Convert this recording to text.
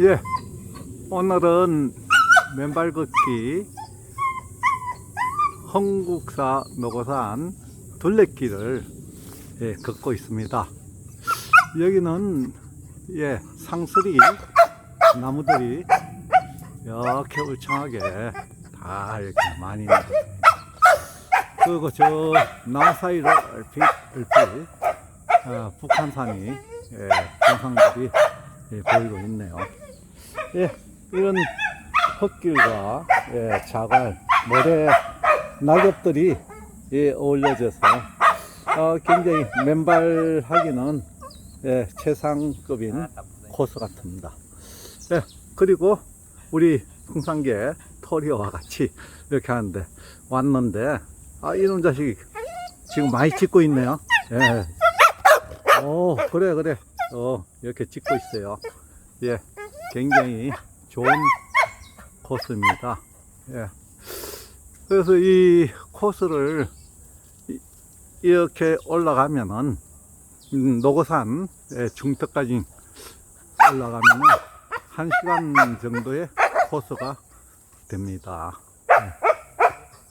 예, 오늘은 맨발 걷기 흥국사 노고산 둘레길을 예, 걷고 있습니다. 여기는 예, 상스리 나무들이 이렇게 울창하게 다 이렇게 많이 있는 그리고 저 나무 사이로 얼핏 얼핏 어, 북한산이 예, 정상들이 예, 보이고 있네요. 예, 이런 흙길과 예, 자갈, 모래, 낙엽들이 예, 어울려져서 어, 굉장히 맨발하기는 예, 최상급인 코스 같습니다. 예, 그리고 우리 풍산계 토리오와 같이 이렇게 하는데 왔는데 아 이놈 자식이 지금 많이 찍고 있네요. 예. 오 그래 그래. 어 이렇게 찍고 있어요. 예, 굉장히 좋은 코스입니다. 예. 그래서 이 코스를 이- 이렇게 올라가면은 음, 노고산 예, 중턱까지 올라가면은 한 시간 정도의 코스가 됩니다.